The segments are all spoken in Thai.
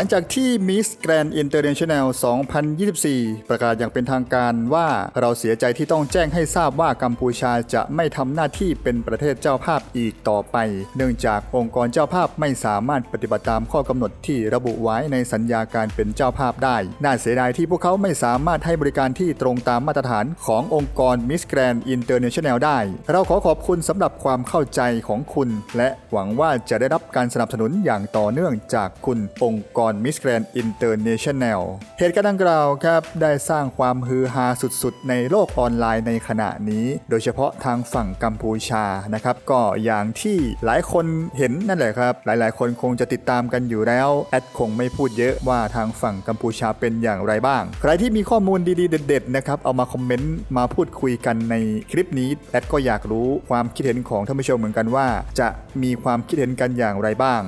ลังจากที่ Miss Grand International 2024 ประกาศอย่างเป็นทางการว่าเราเสียใจที่ต้องแจ้งให้ทราบว่ากัมพูชาจะไม่ทำหน้าที่เป็นประเทศเจ้าภาพอีกต่อไป เนื่องจากองค์กรเจ้าภาพไม่สามารถปฏิบัติตามข้อกำหนดที่ระบุไว้ในสัญญาการเป็นเจ้าภาพได้ น่าเสียดายที่พวกเขาไม่สามารถให้บริการที่ตรงตามมาตรฐานขององค์กร Miss Grand International ได้ เราขอขอบคุณสำหรับความเข้าใจของคุณ และหวังว่าจะได้รับการสนับสนุนอย่างต่อเนื่องจากคุณองค์กร Miss Grand International เหตุการณ์ดังกล่าวครับได้สร้างความฮือฮาสุดๆ ในโลกออนไลน์ในขณะนี้ โดยเฉพาะทางฝั่งกัมพูชานะครับก็อย่างที่หลายคนเห็นนั่นแหละครับ หลายๆ คนคงจะติดตามกันอยู่แล้ว แอดคงไม่พูดเยอะว่าทางฝั่งกัมพูชาเป็นอย่างไรบ้าง ใครที่มีข้อมูลดีๆ เด็ดๆนะครับเอามาคอมเมนต์มาพูดคุยกันในคลิปนี้แอดก็อยากรู้ความคิดเห็นของท่านผู้ชมเหมือนกันว่า จะมีความคิดเห็นกันอย่างไรบ้าง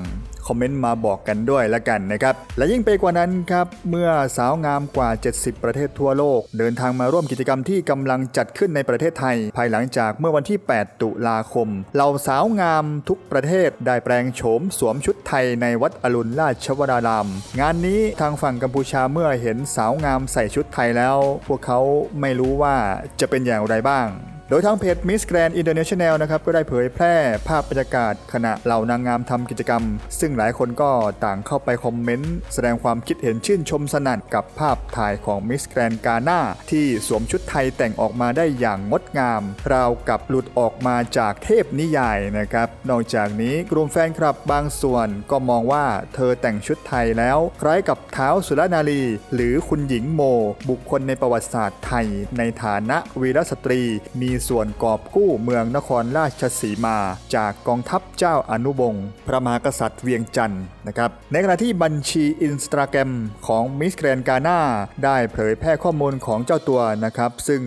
คอมเมนต์มาบอกกันด้วยละกันนะครับ และยิ่งไปกว่านั้นครับ เมื่อสาวงามกว่า 70 ประเทศทั่วโลก เดินทางมาร่วมกิจกรรมที่กำลังจัดขึ้นในประเทศไทย ภายหลังจากเมื่อวันที่ 8 ตุลาคม เหล่าสาวงามทุกประเทศได้แปลงโฉมสวมชุดไทยในวัดอรุณราชวราราม งานนี้ทางฝั่งกัมพูชาเมื่อเห็นสาวงามใส่ชุดไทยแล้ว พวกเขาไม่รู้ว่าจะเป็นอย่างไรบ้าง โดยทางเพจ Miss Grand International นะครับก็ได้เผยแพร่ภาพบรรยากาศขณะเหล่านางงามทำกิจกรรม ซึ่งหลายคนก็ต่างเข้าไปคอมเมนต์ แสดงความคิดเห็นชื่นชมสนั่นกับภาพถ่ายของ Miss Grand Ghana ที่สวมชุดไทยแต่งออกมาได้อย่างงดงาม ราวกับหลุดออกมาจากเทพนิยายนะครับ นอกจากนี้กลุ่มแฟนคลับบางส่วนก็มองว่าเธอแต่งชุดไทยแล้ว คล้ายกับเท้าสุรนารี หรือคุณหญิงโม บุคคลในประวัติศาสตร์ไทย ในฐานะวีรสตรีมีส่วนกอบกู้เมืองนครราชสีมา จากกองทัพเจ้าอนุวงศ์พระมหากษัตริย์เวียงจันทร์นะครับในขณะที่บัญชีอินสตาแกรมของมิสแกรนกา n าได้เผยแพร่ข้อมูลของเจ้าตัวนะครับซึ่ง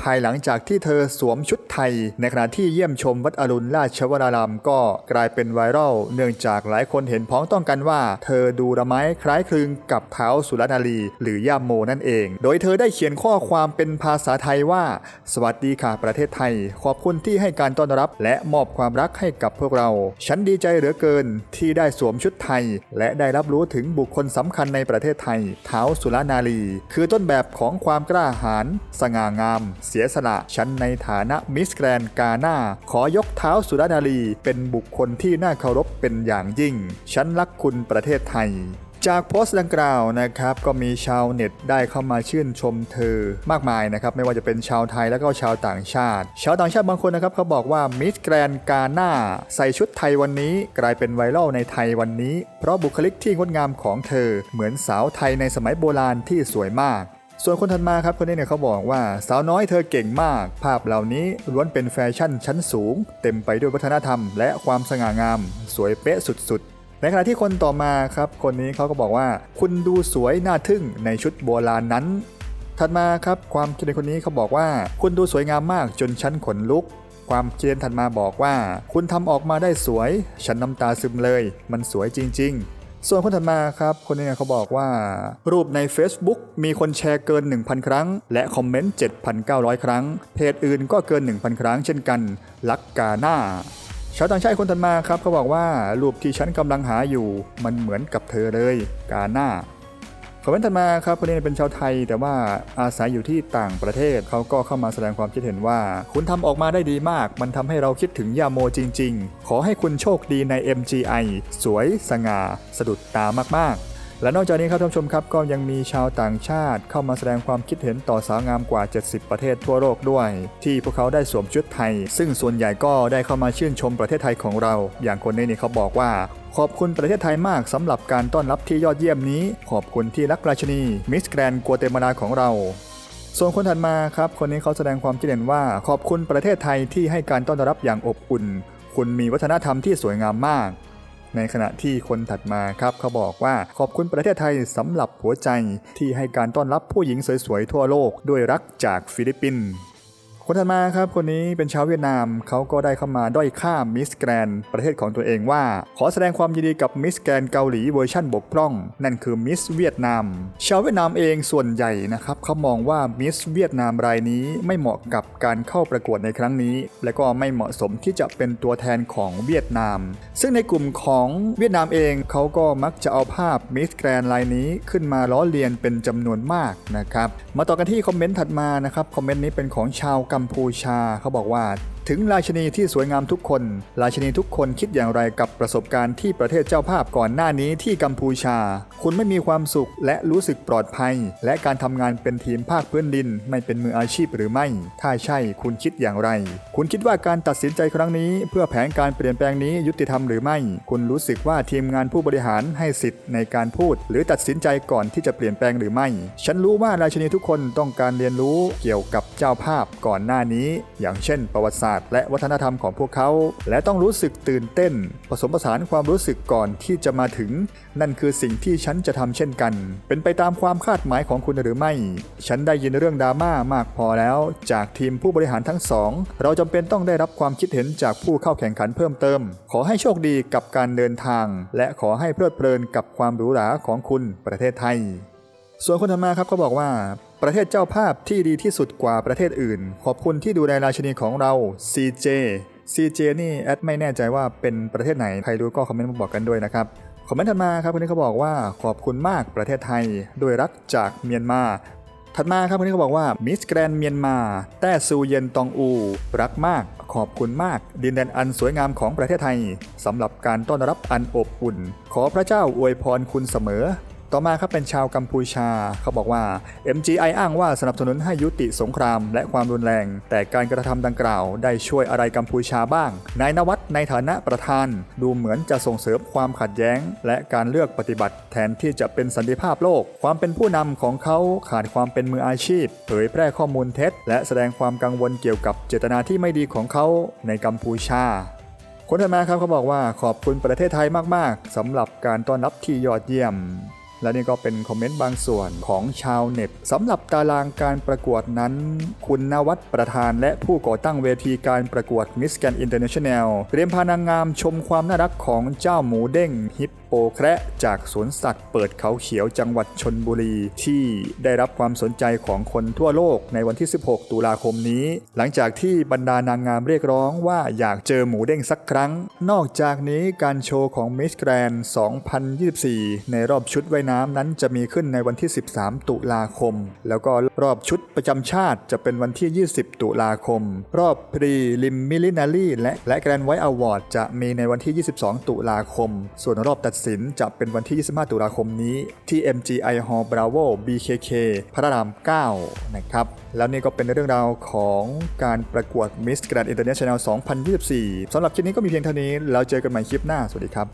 ภายหลังจากที่เธอสวมชุดไทย ในขณะที่เยี่ยมชมวัดอรุณราชวรารามก็กลายเป็นไวรัลเนื่องจากหลายคนเห็นพ้องต้องกันว่า เธอดูละไม้คล้ายคลึงกับเท้าสุรนารี หรือย่าโมนั่นเอง โดยเธอได้เขียนข้อความเป็นภาษาไทยว่า สวัสดีค่ะประเทศไทย ขอบคุณที่ให้การต้อนรับ และมอบความรักให้กับพวกเรา ฉันดีใจเหลือเกินที่ได้สวมชุดไทย และได้รับรู้ถึงบุคคลสำคัญในประเทศไทยเท้าสุรนารี คือต้นแบบของความกล้าหาญสง่างาม เสียสละฉันในฐานะมิสแกรนกาหน้าขอยกเท้าสุรนารี เป็นบุคคลที่น่าเคารพเป็นอย่างยิ่ง ฉันรักคุณประเทศไทย จากโพสต์ดังกล่าวนะครับก็มีชาวเน็ตได้เข้ามาชื่นชมเธอมากมายนะครับไม่ว่าจะเป็นชาวไทยและก็ชาวต่างชาติ ชาวต่างชาติบางคนนะครับเขาบอกว่ามิสแกรนกาหน้าใส่ชุดไทยวันนี้ กลายเป็นไวรัลในไทยวันนี้ เพราะบุคลิกที่งดงามของเธอ เหมือนสาวไทยในสมัยโบราณที่สวยมากส่วนคนถัดมาครับคนนี้เนี่ยเขาบอกว่าสาวน้อยเธอเก่งมาก ภาพเหล่านี้ล้วนเป็นแฟชั่นชั้นสูง เต็มไปด้วยวัฒนธรรม และความสง่างาม สวยเป๊ะสุดๆ ในขณะที่คนต่อมาครับคนนี้เขาก็บอกว่า คุณดูสวยน่าทึ่งในชุดโบราณนั้น ถัดมาครับความคิดเห็นคนนี้เขาบอกว่า คุณดูสวยงามมากจนฉันขนลุก ความคิดเห็นถัดมาบอกว่า คุณทำออกมาได้สวย ฉันน้ำตาซึมเลย มันสวยจริง ๆ ส่วนคนถัดมาครับ คนนี้เขาบอกว่า รูปใน Facebook มีคนแชร์เกิน 1,000 ครั้ง และคอมเมนต์7,900 ครั้ง เพจอื่นก็เกิน 1,000 ครั้งเช่นกันลักกาหน้า ชาวต่างชาติคนถัดมาครับเขาบอกว่ารูปที่ฉันกำลังหาอยู่มันเหมือนกับเธอเลยกาหน้าคอมเมนต์ถัดมาครับคนนี้เป็นชาวไทย แต่ว่าอาศัยอยู่ที่ต่างประเทศเขาก็เข้ามาแสดงความคิดเห็นว่า คุณทำออกมาได้ดีมาก มันทำให้เราคิดถึงยาโมจริง ๆ ขอให้คุณโชคดีใน MGI สวยสง่า สะดุดตามากๆ และนอกจากนี้ครับท่านผู้ชมครับก็ยังมีชาวต่างชาติเข้ามาแสดงความคิดเห็นต่อสาวงามกว่า 70 ประเทศทั่วโลกด้วย ที่พวกเขาได้สวมชุดไทย ซึ่งส่วนใหญ่ก็ได้เข้ามาชื่นชมประเทศไทยของเรา อย่างคนนี้นี่เขาบอกว่าขอบคุณประเทศไทยมากสำหรับการต้อนรับที่ยอดเยี่ยมนี้ ขอบคุณที่รักราชนีมิสแกรนกัวเตมาลาของเรา ส่วนคนถัดมาครับ คนนี้เขาแสดงความคิดเห็นว่า ขอบคุณประเทศไทยที่ให้การต้อนรับอย่างอบอุ่น คุณมีวัฒนธรรมที่สวยงามมาก ในขณะที่คนถัดมาครับเขาบอกว่าขอบคุณประเทศไทยสำหรับหัวใจที่ให้การต้อนรับผู้หญิงสวยๆทั่วโลกด้วยรักจากฟิลิปปินส์ คนถัดมาครับคนนี้เป็นชาวเวียดนามเขาก็ได้เข้ามาด้อยค่ามิสแกรนประเทศของตัวเองว่า ขอแสดงความยินดีกับมิสแกรนเกาหลีเวอร์ชั่นบกพร่อง นั่นคือมิสเวียดนาม ชาวเวียดนามเองส่วนใหญ่นะครับเขามองว่ามิสเวียดนามรายนี้ไม่เหมาะกับการเข้าประกวดในครั้งนี้ และก็ไม่เหมาะสมที่จะเป็นตัวแทนของเวียดนาม ซึ่งในกลุ่มของเวียดนามเองเขาก็มักจะเอาภาพมิสแกรนลายนี้ขึ้นมาล้อเลียนเป็นจำนวนมากนะครับมาต่อกันที่คอมเมนต์ถัดมานะครับคอมเมนต์นี้เป็นของชาวกัมพูชาเขาบอกว่า ถึงราชินีที่สวยงามทุกคน ราชินีทุกคนคิดอย่างไรกับประสบการณ์ที่ประเทศเจ้าภาพก่อนหน้านี้ที่กัมพูชา คุณไม่มีความสุขและรู้สึกปลอดภัย และการทำงานเป็นทีมภาคพื้นดิน ไม่เป็นมืออาชีพหรือไม่ ถ้าใช่คุณคิดอย่างไร คุณคิดว่าการตัดสินใจครั้งนี้ เพื่อแผนการเปลี่ยนแปลงนี้ยุติธรรมหรือไม่ คุณรู้สึกว่าทีมงานผู้บริหารให้สิทธิ์ในการพูด หรือตัดสินใจก่อนที่จะเปลี่ยนแปลงหรือไม่ ฉันรู้ว่าราชินีทุกคนต้องการเรียนรู้เกี่ยวกับเจ้าภาพก่อนหน้านี้ อย่างเช่น ประวัติศาสตร์และวัฒนธรรมของพวกเขา และต้องรู้สึกตื่นเต้น ผสมผสานความรู้สึกก่อนที่จะมาถึง นั่นคือสิ่งที่ฉันจะทำเช่นกัน เป็นไปตามความคาดหมายของคุณหรือไม่ ฉันได้ยินเรื่องดราม่ามากพอแล้ว จากทีมผู้บริหารทั้งสองเราจำเป็นต้องได้รับความคิดเห็นจากผู้เข้าแข่งขันเพิ่มเติม ขอให้โชคดีกับการเดินทาง และขอให้เพลิดเพลินกับความหรูหราของคุณประเทศไทย ส่วนคนถัดมาครับเขาบอกว่า ประเทศเจ้าภาพที่ดีที่สุดกว่าประเทศอื่น ขอบคุณที่ดูแลราชินีของเรา CJ CJ นี่แอดไม่แน่ใจว่าเป็นประเทศไหนใครรู้ก็คอมเมนต์มาบอกกันด้วยนะครับคอมเมนต์ถัดมาครับคนนี้เขาบอกว่าขอบคุณมากประเทศไทยด้วยรักจากเมียนมาถัดมาครับคนนี้เขาบอกว่ามิสแกรนเมียนมา แต้ซูเย็นตองอู รักมาก ขอบคุณมาก ดินแดนอันสวยงามของประเทศไทยสำหรับการต้อนรับอันอบอุ่น ขอพระเจ้าอวยพรคุณเสมอ ต่อมาครับเป็นชาวกัมพูชา เขาบอกว่า MGI อ้างว่าสนับสนุนให้ยุติสงครามและความรุนแรง แต่การกระทำดังกล่าว ได้ช่วยอะไรกัมพูชาบ้าง นายนวัตในฐานะประธาน ดูเหมือนจะส่งเสริมความขัดแย้ง และการเลือกปฏิบัติ แทนที่จะเป็นสันติภาพโลก ความเป็นผู้นำของเขาขาดความเป็นมืออาชีพ เผยแพร่ข้อมูลเท็จ และแสดงความกังวลเกี่ยวกับเจตนาที่ไม่ดีของเขาในกัมพูชาคนถัดมาครับเขาบอกว่าขอบคุณประเทศไทยมาก ๆสำหรับการต้อนรับที่ยอดเยี่ยม และนี่ก็เป็นคอมเมนต์บางส่วนของชาวเน็ตสำหรับตารางการประกวดนั้น คุณนวัตประธานและผู้ก่อตั้งเวทีการประกวด Miss Grand International เตรียมพานางงามชมความน่ารักของเจ้าหมูเด้งฮิปโปแคระจากสวนสัตว์เปิดเขาเขียวจังหวัดชนบุรี ที่ได้รับความสนใจของคนทั่วโลกในวันที่ 16 ตุลาคมนี้ หลังจากที่บรรดานางงามเรียกร้องว่าอยากเจอหมูเด้งสักครั้ง นอกจากนี้การโชว์ของ Miss Grand 2024 ในรอบชุดว่ายน้ำนั้นจะมีขึ้นในวันที่ 13 ตุลาคม แล้วก็รอบชุดประจำชาติจะเป็นวันที่ 20 ตุลาคม รอบพรีลิมมิลินารีและและแกรนไวท์อวอร์ดจะมีในวันที่ 22 ตุลาคม ส่วนรอบตัดสินจะเป็นวันที่ 25 ตุลาคมนี้ ที่ MGI Hall Bravo BKK พระราม 9 นะครับ แล้วนี่ก็เป็นเรื่องราวของการประกวด Miss Grand International 2024สำหรับคลิปนี้ก็มีเพียงเท่านี้ แล้วเจอกันใหม่คลิปหน้า สวัสดีครับ